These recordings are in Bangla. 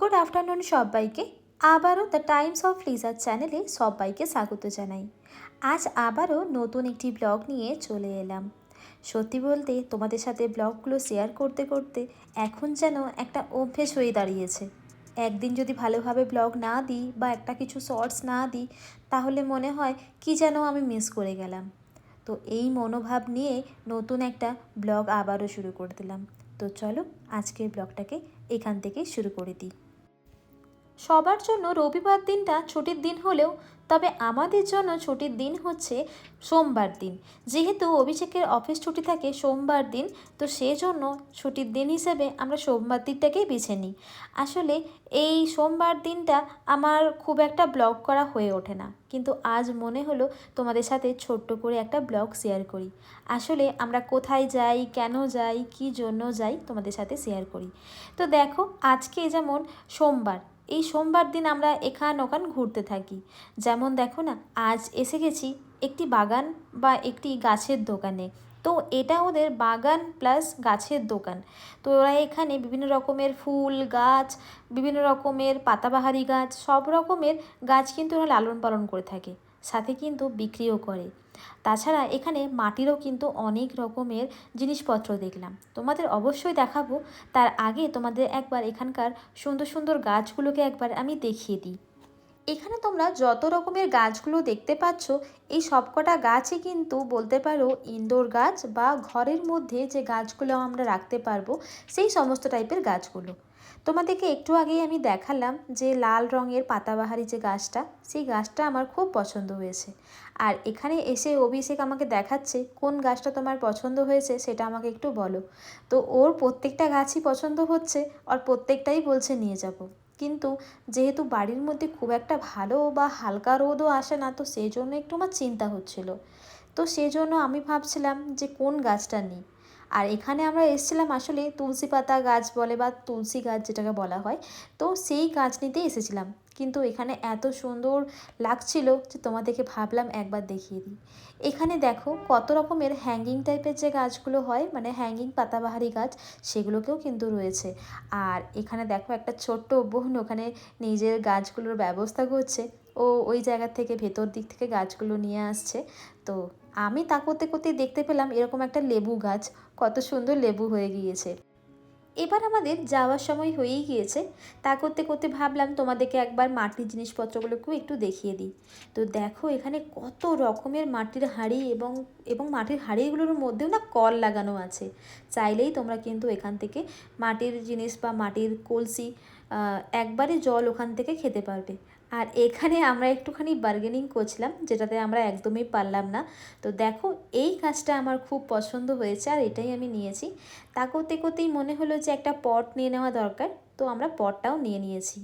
গুড আফটারনুন সবাইকে। আবারও দ্য টাইমস অফ লিজার চ্যানেলে সবাইকে স্বাগত জানাই। আজ আবারও নতুন একটি ব্লগ নিয়ে চলে এলাম। সত্যি বলতে তোমাদের সাথে ব্লগগুলো শেয়ার করতে করতে এখন যেন একটা অভ্যেস হয়ে দাঁড়িয়েছে। একদিন যদি ভালোভাবে ব্লগ না দিই বা একটা কিছু শর্টস না দিই, তাহলে মনে হয় কি যেন আমি মিস করে গেলাম। তো এই মনোভাব নিয়ে নতুন একটা ব্লগ আবারও শুরু করে দিলাম। তো চলো আজকের ব্লগটাকে এখান থেকেই শুরু করে দিই। সবার জন্য রবিবার দিনটা ছুটির দিন হলেও, তবে আমাদের জন্য ছুটির দিন হচ্ছে সোমবার দিন। যেহেতু অভিষেকের অফিস ছুটি থাকে সোমবার দিন, তো সেজন্য ছুটির দিন হিসেবে আমরা সোমবার দিনটাকেই বেছে নিই। আসলে এই সোমবার দিনটা আমার খুব একটা ব্লগ করা হয়ে ওঠে না। কিন্তু আজ মনে হলো তোমাদের সাথে ছোট্ট করে একটা ব্লগ শেয়ার করি। আসলে আমরা কোথায় যাই, কেন যাই, কী জন্য যাই তোমাদের সাথে শেয়ার করি। তো দেখো, আজকে যেমন সোমবার এই সোমবার দিন আমরা এখান ওখান ঘুরতে থাকি। যেমন দেখো না, আজ এসে গেছি একটি বাগান বা একটি গাছের দোকানে। তো এটা ওদের বাগান প্লাস গাছের দোকান। তো ওরা এখানে বিভিন্ন রকমের ফুল গাছ, বিভিন্ন রকমের পাতাবাহারি গাছ, সব রকমের গাছ কিন্তু ওরা লালন পালন করে থাকে। সাথে কিন্তু বিক্রিও করে। তাছাড়া এখানে মাটিরও কিন্তু অনেক রকমের জিনিসপত্র দেখলাম। তোমাদের অবশ্যই দেখাবো, তার আগে তোমাদের একবার এখানকার সুন্দর সুন্দর গাছগুলোকে একবার আমি দেখিয়ে দিই। এখানে তোমরা যত রকমের গাছগুলো দেখতে পাচ্ছ, এই সবকটা গাছই কিন্তু বলতে পারো ইনডোর গাছ বা ঘরের মধ্যে যে গাছগুলো আমরা রাখতে পারব, সেই সমস্ত টাইপের গাছগুলো। তোমাদেরকে একটু আগেই আমি দেখালাম যে লাল রঙের পাতাবাহারি যে গাছটা, সেই গাছটা আমার খুব পছন্দ হয়েছে। আর এখানে এসে অভিষেক আমাকে দেখাচ্ছে কোন গাছটা তোমার পছন্দ হয়েছে, সেটা আমাকে একটু বলো। তো ওর প্রত্যেকটা গাছই পছন্দ হচ্ছে আর প্রত্যেকটাই বলছে নিয়ে যাব। কিন্তু যেহেতু বাড়ির মধ্যে খুব একটা ভালো বা হালকা রোদও আসে না, তো সেই জন্য একটু আমার চিন্তা হচ্ছিল। তো সেই জন্য আমি ভাবছিলাম যে কোন গাছটা নিই। আর এখানে আমরা এসেছিলাম আসলে তুলসী পাতা গাছ বলে বা তুলসী গাছ যেটাকে বলা হয়, তো সেই গাছ নিতেই এসেছিলাম। কিন্তু এখানে এত সুন্দর লাগছিল যে তোমাদেরকে ভাবলাম একবার দেখিয়ে দিই। এখানে দেখো কত রকমের হ্যাঙ্গিং টাইপের যে গাছগুলো হয় মানে হ্যাঙ্গিং পাতাবাহারি গাছ, সেগুলোকেও কিন্তু রয়েছে। আর এখানে দেখো একটা ছোট্ট বোন, ওখানে নিজের গাছগুলোর ব্যবস্থা করছে। ও ওই জায়গা থেকে ভেতর দিক থেকে গাছগুলো নিয়ে আসছে। তো আমি তা করতে করতে দেখতে পেলাম এরকম একটা লেবু গাছ কত সুন্দর লেবু হয়ে গিয়েছে। এবার আমাদের যাওয়ার সময় হয়েই গিয়েছে। তা করতে করতে ভাবলাম তোমাদেরকে একবার মাটির জিনিসপত্রগুলোকেও একটু দেখিয়ে দিই। তো দেখো এখানে কত রকমের মাটির হাঁড়ি এবং এবং মাটির হাঁড়িগুলোর মধ্যেও না কল লাগানো আছে। চাইলেই তোমরা কিন্তু এখান থেকে মাটির জিনিস বা মাটির কলসি একবারে জল ওখান থেকে খেতে পারবে। আর এখানে আমরা একটুখানি বার্গেনিং করছিলাম, যেটাতে আমরা একদমই পারলাম না। তো দেখো, এই কাজটা আমার খুব পছন্দ হয়েছে আর এটাই আমি নিয়েছি। তা করতে করতেই মনে হলো যে একটা পট নিয়ে নেওয়া দরকার, তো আমরা পটটাও নিয়ে নিয়েছি।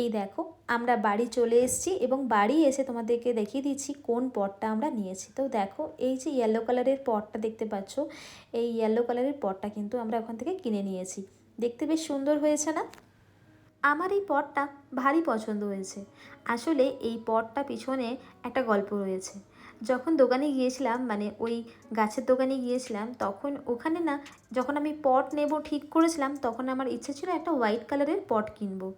এই দেখো, আমরা বাড়ি চলে এসেছি এবং বাড়ি এসে তোমাদেরকে দেখিয়ে দিচ্ছি কোন পটটা আমরা নিয়েছি। তো দেখো, এই যে ইয়েলো কালারের পটটা দেখতে পাচ্ছ, এই ইয়েলো কালারের পটটা কিন্তু আমরা ওখান থেকে কিনে নিয়েছি। দেখতে বেশ সুন্দর হয়েছে না? আমার এই পটটা ভারী পছন্দ হয়েছে। আসলে এই পটটা পিছনে একটা গল্প রয়েছে। যখন দোকানে গিয়েছিলাম মানে ওই গাছের দোকানে গিয়েছিলাম, তখন ওখানে না, যখন আমি পট নেব ঠিক করেছিলাম, তখন আমার ইচ্ছে ছিল একটা হোয়াইট কালারের পট কিনবো।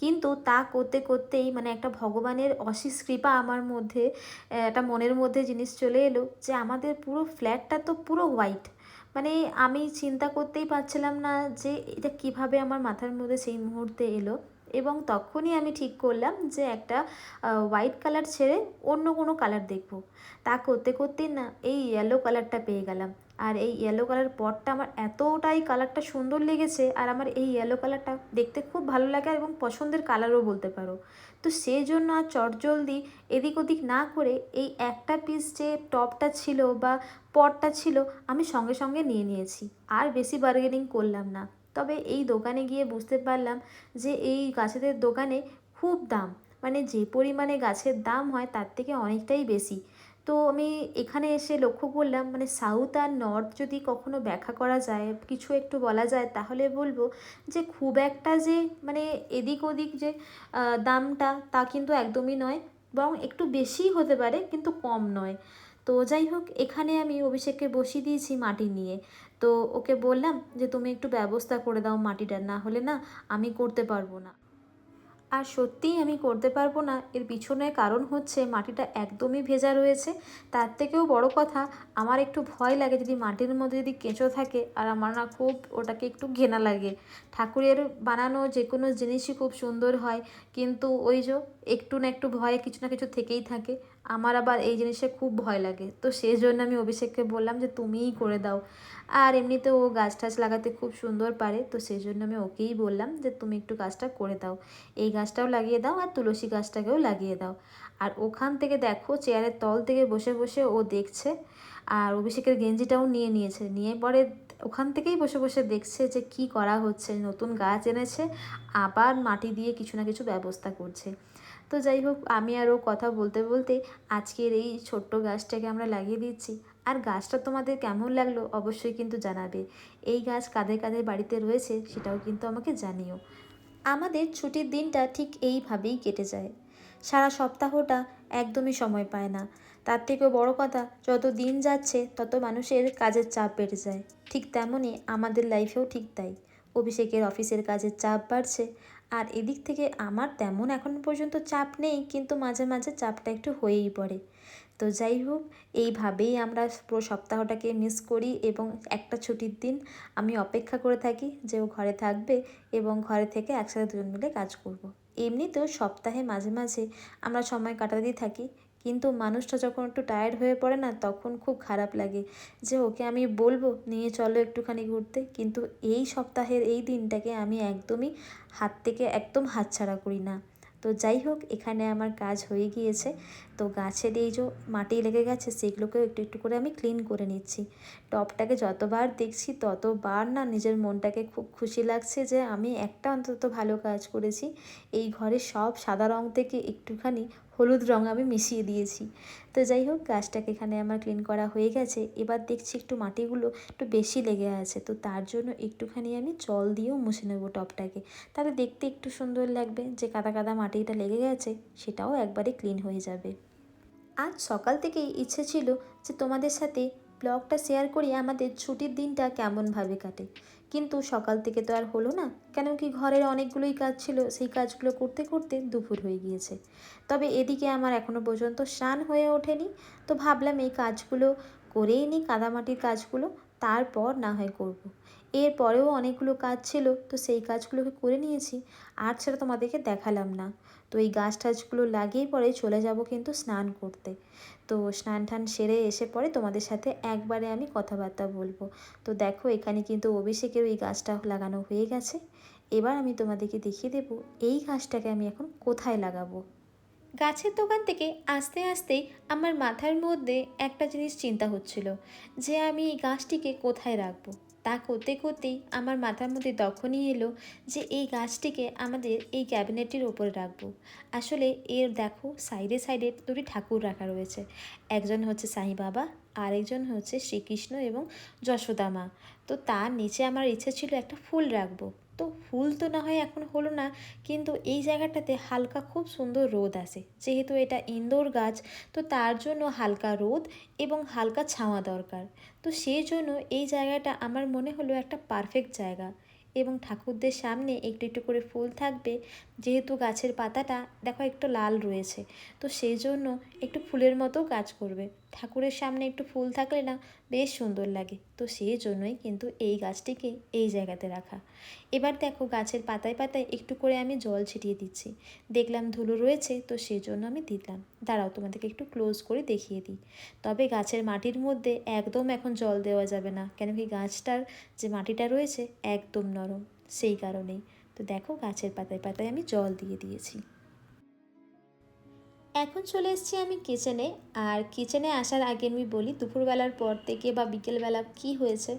কিন্তু তা করতে করতেই মানে একটা ভগবানের অশেষ কৃপা আমার মধ্যে, একটা মনের মধ্যে জিনিস চলে এলো যে আমাদের পুরো ফ্ল্যাটটা তো পুরো হোয়াইট মানে আমি চিন্তা করতেই পারছিলাম না যে এটা কীভাবে আমার মাথার মধ্যে সেই মুহূর্তে এলো। এবং তখনই আমি ঠিক করলাম যে একটা হোয়াইট কালার ছেড়ে অন্য কোনো কালার দেখব। তা করতে করতে না, এই ইয়েলো কালারটা পেয়ে গেলাম। আর এই ইয়েলো কালার পটটা আমার এতটাই কালারটা সুন্দর লেগেছে আর আমার এই ইয়েলো কালারটা দেখতে খুব ভালো লাগে এবং পছন্দের কালারও বলতে পারো। তো সেই জন্য আর চটজলদি এদিক ওদিক না করে এই একটা পিস যে টপটা ছিল বা পটটা ছিল আমি সঙ্গে সঙ্গে নিয়ে নিয়েছি। আর বেশি বার্গেনিং করলাম না। তবে এই দোকানে গিয়ে বুঝতে পারলাম যে এই গাছেদের দোকানে খুব দাম। মানে যে পরিমাণে গাছের দাম হয় তার থেকে অনেকটাই বেশি। তো আমি এখানে এসে লক্ষ্য করলাম মানে সাউথ আর নর্থ যদি কখনো ব্যাখ্যা করা যায়, কিছু একটু বলা যায়, তাহলে বলব যে খুব একটা যে মানে এদিক ওদিক যে দামটা তা কিন্তু একদমই নয়, বরং একটু বেশিই হতে পারে, কিন্তু কম নয়। তো যাই হোক, এখানে আমি অভিষেককে বসিয়ে দিয়েছি মাটি নিয়ে। তো ওকে বললাম যে, তুমি একটু ব্যবস্থা করে দাও মাটিটা, না হলে না আমি করতে পারব না। আর সত্যিই আমি করতে পারব না। এর পিছনে কারণ হচ্ছে মাটিটা একদমই ভেজা রয়েছে। তার থেকেও বড় কথা, আমার একটু ভয় লাগে যদি মাটির মধ্যে যদি কেঁচো থাকে আর আমার না খুব ওটাকে একটু ঘেনা লাগে। ঠাকুরের বানানো যে কোনো জিনিসই খুব সুন্দর হয়, কিন্তু ওই যে একটু না একটু ভয়ে কিছু না কিছু থেকেই থাকে। আমার আবার এই জিনিসে খুব ভয় লাগে। তো সেই জন্য আমি অভিষেককে বললাম যে, তুমিই করে দাও। আর এমনিতে ও গাছ টাছ লাগাতে খুব সুন্দর পারে, তো সেই জন্য আমি ওকেই বললাম যে, তুমি একটু গাছটা করে দাও। এই গাছটাও লাগিয়ে দাও আর তুলসী গাছটাকেও লাগিয়ে দাও। আর ওখান থেকে দেখো, চেয়ারের তল থেকে বসে বসে ও দেখছে, আর অভিষেকের গেঞ্জিটাও নিয়ে নিয়েছে। নিয়ে পরে ওখান থেকেই বসে বসে দেখছে যে, কি করা হচ্ছে? নতুন গাছ এনেছে, আবার মাটি দিয়ে কিছু না কিছু ব্যবস্থা করছে। তো যাই হোক, আমি আরও কথা বলতে বলতে আজকের এই ছোট্ট গাছটাকে আমরা লাগিয়ে দিচ্ছি। আর গাছটা তোমাদের কেমন লাগল অবশ্যই কিন্তু জানাবে। এই গাছ কাদের কাদের বাড়িতে রয়েছে সেটাও কিন্তু আমাকে জানিও। আমাদের ছুটির দিনটা ঠিক এইভাবেই কেটে যায়। সারা সপ্তাহটা একদমই সময় পায় না। তার থেকেও বড় কথা, যত দিন যাচ্ছে তত মানুষের কাজের চাপ বেড়ে যায়। ঠিক তেমনই আমাদের লাইফেও ঠিক তাই। অভিষেকের অফিসের কাজের চাপ বাড়ছে আর এদিক থেকে আমার তেমন এখন পর্যন্ত চাপ নেই, কিন্তু মাঝে মাঝে চাপটা একটু হয়েই পড়ে তো যাই হোক, এইভাবেই আমরা পুরো সপ্তাহটাকে মিস করি এবং একটা ছুটির দিন আমি অপেক্ষা করে থাকি যে ও ঘরে থাকবে এবং ঘরে থেকে একসাথে দুজন মিলে কাজ করব। এমনিতেও সপ্তাহে মাঝে মাঝে আমরা সময় কাটাতেই থাকি কিন্তু মানুষটা যখন একটু টায়ার্ড হয়ে পড়ে না, তখন খুব খারাপ লাগে। যে ওকে আমি বলব, নিয়ে চলো একটুখানি ঘুরতে। কিন্তু এই সপ্তাহের এই দিনটাকে আমি একদমই হাত থেকে একদম হাতছাড়া করি না। তো যাই হোক, এখানে আমার কাজ হয়ে গিয়েছে। তো গাছের এই যে মাটি লেগে গেছে, সেগুলোকেও একটু একটু করে আমি ক্লিন করে নিচ্ছি। টপটাকে যতবার দেখছি, ততবার না নিজের মনটাকে খুব খুশি লাগছে যে আমি একটা অন্তত ভালো কাজ করেছি। এই ঘরে সব সাদা রং থেকে একটুখানি হলুদ রং আমি মিশিয়ে দিয়েছি। তো যাই হোক, গাছটাকে এখানে আমার ক্লিন করা হয়ে গেছে। এবার দেখছি একটু মাটিগুলো একটু বেশি লেগে আছে, তো তার জন্য একটুখানি আমি জল দিয়েও মুছে নেব টপটাকে। তাহলে দেখতে একটু সুন্দর লাগবে যে কাদা কাদা মাটিটা লেগে গেছে, সেটাও একবারে ক্লিন হয়ে যাবে। আজ সকাল থেকেই ইচ্ছে ছিল যে তোমাদের সাথে ব্লগটা শেয়ার করি, আমাদের ছুটির দিনটা কেমনভাবে কাটে। কিন্তু সকাল থেকে তো আর হলো না কেন কি ঘরের অনেকগুলোই কাজ ছিল, সেই কাজগুলো করতে করতে দুপুর হয়ে গিয়েছে। তবে এদিকে আমার এখনও পর্যন্ত স্নান হয়ে ওঠেনি, তো ভাবলাম এই কাজগুলো করেই নিই, কাদামাটির কাজগুলো, তারপর না হয় করব। এরপরেও অনেকগুলো কাজ ছিল, তো সেই কাজগুলোকে করে নিয়েছি, আর সেটা তোমাদেরকে দেখালাম না। তো এই গাছ টাছগুলো লাগিয়ে পরে চলে যাব কিন্তু স্নান করতে। তো স্নান টান সেরে এসে পরে তোমাদের সাথে একবারে আমি কথাবার্তা বলব। তো দেখো এখানে কিন্তু অভিষেকেও এই গাছটা লাগানো হয়ে গেছে। এবার আমি তোমাদেরকে দেখিয়ে দেবো এই গাছটাকে আমি এখন কোথায় লাগাবো। গাছের দোকান থেকে আস্তে আস্তে আমার মাথার মধ্যে একটা জিনিস চিন্তা হচ্ছিল যে আমি এই গাছটিকে কোথায় রাখব। তা করতে করতেই আমার মাথার মধ্যে তখনই এলো যে এই গাছটিকে আমাদের এই ক্যাবিনেটটির ওপরে রাখব। আসলে এর দেখো, সাইডে সাইডে দুটি ঠাকুর রাখা রয়েছে। একজন হচ্ছে সাই বাবা, আরেকজন হচ্ছে শ্রীকৃষ্ণ এবং যশোদা মা। তো তার নিচে আমার ইচ্ছে ছিল একটা ফুল রাখব। তো ফুল তো না হয় এখন হলো না, কিন্তু এই জায়গাটাতে হালকা খুব সুন্দর রোদ আসে যেহেতু এটা ইনডোর গাছ, তো তার জন্য হালকা রোদ এবং হালকা ছাওয়া দরকার। তো সেই জন্য এই জায়গাটা আমার মনে হলো একটা পারফেক্ট জায়গা এবং ঠাকুরদের সামনে একটু একটু করে ফুল থাকবে। যেহেতু গাছের পাতাটা দেখো একটু লাল রয়েছে, তো সেই জন্য একটু ফুলের মতো কাজ করবে। ঠাকুরের সামনে একটু ফুল থাকলে না বেশ সুন্দর লাগে। তো সেই জন্যই কিন্তু এই গাছটিকে এই জায়গাতে রাখা। এবার দেখো গাছের পাতায় পাতায় একটু করে আমি জল ছিটিয়ে দিচ্ছি। দেখলাম ধুলো রয়েছে, তো সেই জন্য আমি দিলাম। দাঁড়াও, তোমাদেরকে একটু ক্লোজ করে দেখিয়ে দিই। তবে গাছের মাটির মধ্যে একদম এখন জল দেওয়া যাবে না, কেন কি গাছটার যে মাটিটা রয়েছে একদম নরম, সেই কারণেই। তো দেখো গাছের পাতায় পাতায় আমি জল দিয়ে দিয়েছি। এখন চলে এসেছি আমি কিচেনে আর কিচেনে আসার আগে আমি বলি, দুপুরবেলার পর থেকে বা বিকেলবেলা কি হয়েছে,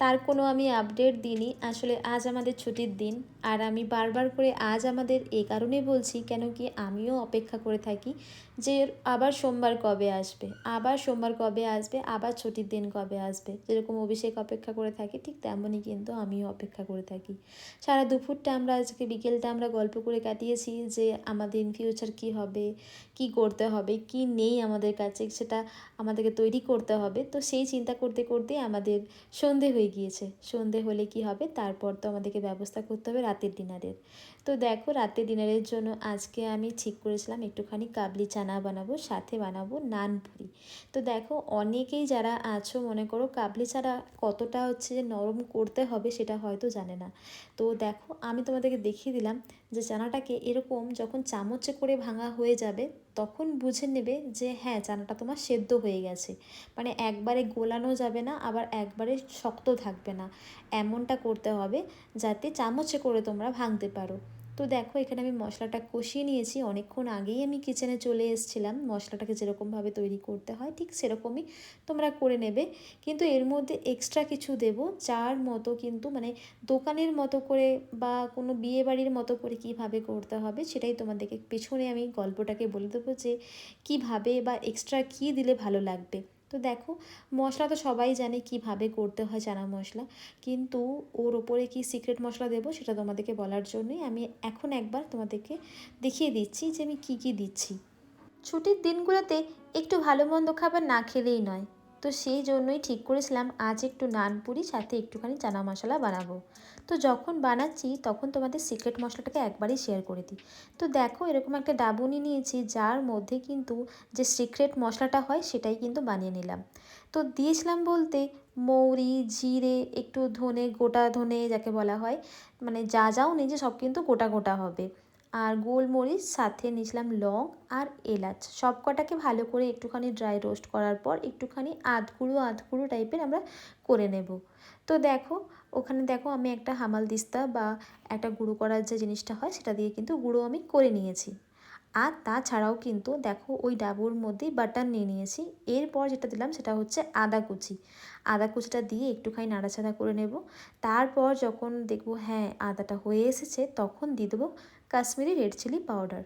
তার কোনো আমি আপডেট দিইনি। আসলে আজ আমাদের ছুটির দিন। আর আমি বারবার করে আজ আমাদের এ কারণে বলছি, কেন কি আমিও অপেক্ষা করে থাকি যে আবার সোমবার কবে আসবে, আবার সোমবার কবে আসবে, আবার ছুটির দিন কবে আসবে। যেরকম অভিষেক অপেক্ষা করে থাকি, ঠিক তেমনই কিন্তু আমিও অপেক্ষা করে থাকি। সারা দুপুরটা আমরা, আজকে বিকেলটা আমরা গল্প করে কাটিয়েছি যে আমাদের ইন ফিউচার কী হবে, কি কি করতে হবে, কি নেই আমাদের কাছে সেটা আমাদেরকে তৈরি করতে হবে। তো সেই চিন্তা করতে করতে আমাদের সন্ধে হয়ে গিয়েছে। সন্ধে হলে কি হবে? তারপর তো আমাদেরকে ব্যবস্থা করতে হবে রাতের ডিনারের। তো দেখো রাতের ডিনারের জন্য আজকে আমি ঠিক করেছিলাম একটুখানি কাবলি চানা বানাবো, সাথে বানাবো নান পুরি। তো দেখো অনেকেই যারা আছো মনে করো কাবলি চানা কতটা হচ্ছে যে নরম করতে হবে সেটা হয়তো জানে না। তো দেখো আমি তোমাদেরকে দেখিয়ে দিলাম যে চানাটাকে এরকম যখন চামচে করে ভাঙা হয়ে যাবে তখন বুঝে নেবে যে হ্যাঁ চানাটা তোমার সেদ্ধ হয়ে গেছে। মানে একবারে গোলানো যাবে না, আবার একবারে শক্ত থাকবে না। এমনটা করতে হবে যাতে চামচে করে তোমরা ভাঙতে পারো। তো দেখো, এখানে আমি মশলাটা কষিয়ে নিয়েছি। অনেকক্ষণ আগেই আমি কিচেনে চলে এসেছিলাম। মশলাটাকে যেরকমভাবে তৈরি করতে হয়, ঠিক সেরকমই তোমরা করে নেবে। কিন্তু এর মধ্যে এক্সট্রা কিছু দেব। যার মতো কিন্তু মানে দোকানের মতো করে বা কোনো বিয়ে বাড়ির মতো করে কীভাবে করতে হবে, সেটাই তোমাদেরকে পেছনে আমি গল্পটাকে বলে দেবো যে কীভাবে বা এক্সট্রা কী দিলে ভালো লাগবে। তো দেখো, মশলা তো সবাই জানে কীভাবে করতে হয় চানা মশলা। কিন্তু ওর ওপরে কি সিক্রেট মশলা দেবো সেটা তোমাদেরকে বলার জন্যই আমি এখন একবার তোমাদেরকে দেখিয়ে দিচ্ছি যে আমি কি কি দিচ্ছি। ছুটির দিনগুলোতে একটু ভালো মন্দ খাবার না খেলেই নয়। তো সেই জন্যই ঠিক করেছিলাম, আজ একটু নান পুরি, সাথে একটুখানি চানা মশলা বানাবো। তো যখন বানাচ্ছি, তখন তোমাদের সিক্রেট মশলাটাকে একবারই শেয়ার করে দিই। তো দেখো, এরকম একটা ডাবুনি নিয়েছি, যার মধ্যে কিন্তু যে সিক্রেট মশলাটা হয়, সেটাই কিন্তু বানিয়ে নিলাম। তো দিয়েছিলাম বলতে মৌরি, জিরে, একটু ধনে, গোটা ধনে, যাকে বলা হয় মানে যা যাও নিজে সব কিন্তু গোটা গোটা হবে। আর গোলমরিচ, সাথে নিয়েছিলাম লং আর এলাচ। সব কটাকে ভালো করে একটুখানি ড্রাই রোস্ট করার পর একটুখানি আধগুঁড়ো আধগুঁড়ো টাইপের আমরা করে নেব। তো দেখো, ওখানে দেখো আমি একটা হামাল দিস্তা বা একটা গুঁড়ো করার যে জিনিসটা হয় সেটা দিয়ে কিন্তু গুঁড়ো আমি করে নিয়েছি। আর তাছাড়াও কিন্তু দেখো ওই ডাবুর মধ্যেই বাটার নিয়ে নিয়েছি। এরপর যেটা দিলাম সেটা হচ্ছে আদা কুচি। আদা কুচিটা দিয়ে একটুখানি নাড়াচাড়া করে নেব। তারপর যখন দেখব হ্যাঁ আদাটা হয়ে এসেছে, তখন দিয়ে দেবো কাশ্মীরি রেড চিলি পাউডার।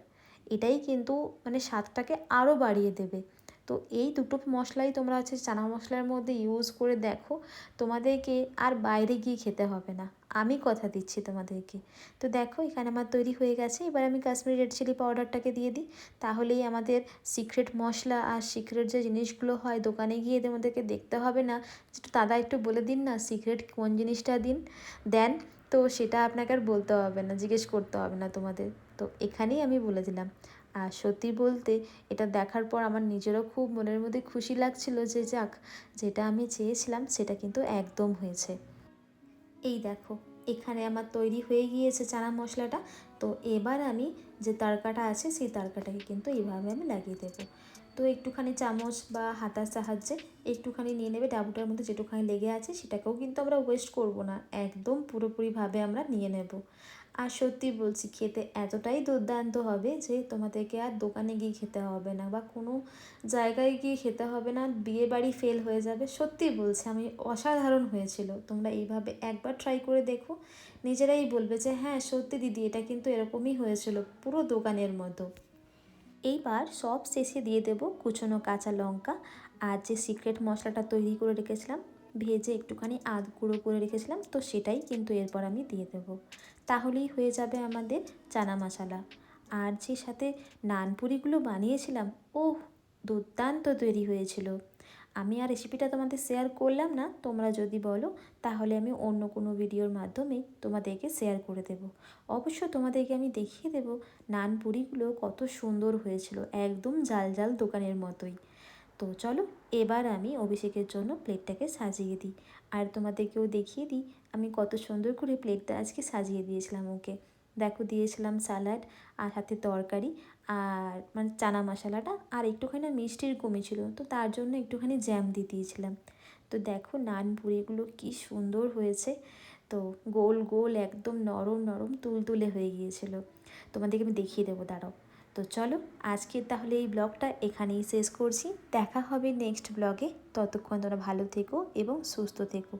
এটাই কিন্তু মানে স্বাদটাকে আরও বাড়িয়ে দেবে। তো এই দুটো মশলাই তোমরা হচ্ছে চানা মশলার মধ্যে ইউজ করে দেখো, তোমাদেরকে আর বাইরে গিয়ে খেতে হবে না। আমি কথা দিচ্ছি তোমাদেরকে। তো দেখো, এখানে আমার তৈরি হয়ে গেছে। এবার আমি কাশ্মীরি রেড চিলি পাউডারটাকে দিয়ে দিই। তাহলেই আমাদের সিক্রেট মশলা আর সিক্রেট যে জিনিসগুলো হয়, দোকানে গিয়ে তোমাদেরকে দেখতে হবে না। দাদা একটু বলে দিন না সিক্রেট কোন জিনিসটা দিন? দেন তো সেটা আপনাকে আর বলতে হবে না, জিজ্ঞেস করতে হবে না তোমাদের। তো এখানেই আমি বলে দিলাম। আর সত্যি বলতে এটা দেখার পর আমার নিজেরও খুব মনের মধ্যে খুশি লাগছিল যে যাক, যেটা আমি চেয়েছিলাম সেটা কিন্তু একদম হয়েছে। এই দেখো, এখানে আমার তৈরি হয়ে গিয়েছে চানা মশলাটা। তো এবার আমি যে তারকাটা আছে সেই তারকাটাকে কিন্তু এইভাবে আমি লাগিয়ে দেবো। তো একটুখানি চামচ বা হাতার সাহায্যে একটুখানি নিয়ে নেবে, ডাবুটার মধ্যে যেটুখানি লেগে আছে সেটাকেও কিন্তু আমরা ওয়েস্ট করব না। একদম পুরোপুরিভাবে আমরা নিয়ে নেব। আর সত্যি বলছি, খেতে এতটাই দুর্দান্ত হবে যে তোমাদেরকে আর দোকানে গিয়ে খেতে হবে না বা কোনো জায়গায় গিয়ে খেতে হবে না, বিয়ে বাড়ি ফেল হয়ে যাবে। সত্যি বলছি, আমি অসাধারণ হয়েছিল। তোমরা এইভাবে একবার ট্রাই করে দেখো। নিজেরাই বলবে যে হ্যাঁ সত্যি দিদি, এটা কিন্তু এরকমই হয়েছিল পুরো দোকানের মতো। এইবার সব শেষে দিয়ে দেব কুচনো কাঁচা লঙ্কা আর যে সিক্রেট মশলাটা তৈরি করে রেখেছিলাম, ভেজে একটুখানি আধ গুঁড়ো করে রেখেছিলাম, তো সেটাই কিন্তু এরপর আমি দিয়ে দেব। তাহলেই হয়ে যাবে আমাদের চানা মশলা। আর যে সাথে নানপুরিগুলো বানিয়েছিলাম ও দুর্দান্ত তৈরি হয়েছিল। আমি আর রেসিপিটা তোমাদের শেয়ার করলাম না, তোমরা যদি বলো, তাহলে আমি অন্য কোনো ভিডিওর মাধ্যমে তোমাদেরকে শেয়ার করে দেব। অবশ্য তোমাদেরকে আমি দেখিয়ে দেব নান পুরিগুলো কত সুন্দর হয়েছিল, একদম জাল জাল দোকানের মতোই। তো চলো, এবার আমি অভিষেকের জন্য প্লেটটাকে সাজিয়ে দিই। আর তোমাদেরকেও দেখিয়ে দিই, আমি কত সুন্দর করে প্লেটটা আজকে সাজিয়ে দিয়েছিলাম ওকে। দেখো, দিয়েছিলাম স্যালাড আর হাতে তরকারি। আর মানে চানা মশলাটা আর একটুখানি মিষ্টির কমি ছিল। তো তার জন্য একটুখানি জ্যাম দিয়ে দিয়েছিলাম। তো দেখো নান পুরিগুলো কি সুন্দর হয়েছে। তো গোল গোল একদম নরম নরম তুলতুলে হয়ে গিয়েছিল। তোমাদেরকে আমি দেখিয়ে দেবো, দাঁড়াও। তো চলো আজকে তাহলে এই ব্লগটা এখানেই শেষ করছি। দেখা হবে নেক্সট ব্লগে। ততক্ষণ তোমরা ভালো থেকো এবং সুস্থ থেকো।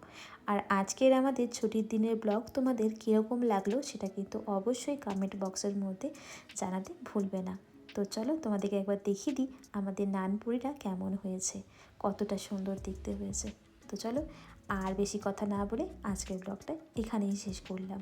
আর আজকের আমাদের ছুটির দিনের ব্লগ তোমাদের কীরকম লাগল সেটা কিন্তু অবশ্যই কমেন্ট বক্সের মধ্যে জানাতে ভুলবে না। তো চলো তোমাদেরকে একবার দেখিয়ে দিই আমাদের নানপুরিটা কেমন হয়েছে, কতটা সুন্দর দেখতে হয়েছে। তো চলো আর বেশি কথা না বলে আজকের ব্লগটা এখানেই শেষ করলাম।